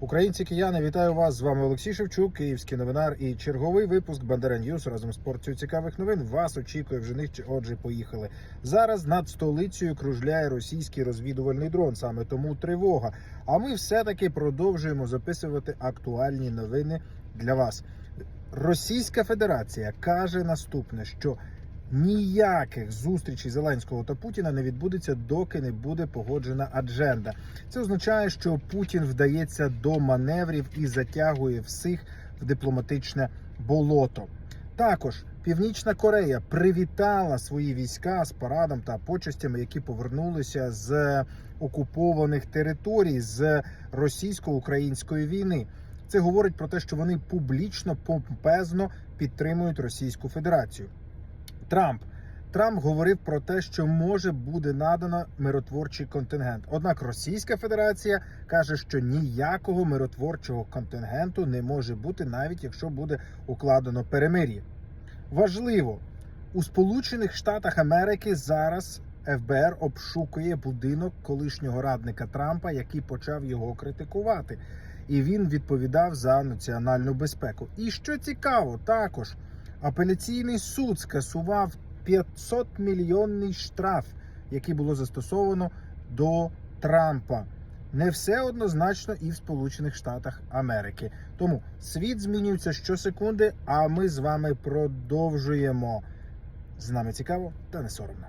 Українці кияни, вітаю вас! З вами Олексій Шевчук, київський новинар і черговий випуск Бандера Ньюс разом з порцією цікавих новин. Вас очікує вже них. Отже, поїхали. Зараз над столицею кружляє російський розвідувальний дрон. Саме тому тривога. А ми все-таки продовжуємо записувати актуальні новини для вас. Російська Федерація каже наступне, що ніяких зустрічей Зеленського та Путіна не відбудеться, доки не буде погоджена адженда. Це означає, що Путін вдається до маневрів і затягує всіх в дипломатичне болото. Також Північна Корея привітала свої війська з парадом та почестями, які повернулися з окупованих територій з російсько-української війни. Це говорить про те, що вони публічно помпезно підтримують Російську Федерацію. Трамп Трамп говорив про те, що може буде надано миротворчий контингент. Однак Російська Федерація каже, що ніякого миротворчого контингенту не може бути, навіть якщо буде укладено перемир'я. Важливо у Сполучених Штатах Америки зараз ФБР обшукує будинок колишнього радника Трампа, який почав його критикувати, і він відповідав за національну безпеку. І що цікаво, також апеляційний суд скасував 500 мільйонний штраф, який було застосовано до Трампа. Не все однозначно і в Сполучених Штатах Америки. Тому світ змінюється щосекунди, а ми з вами продовжуємо. З нами цікаво та не соромно.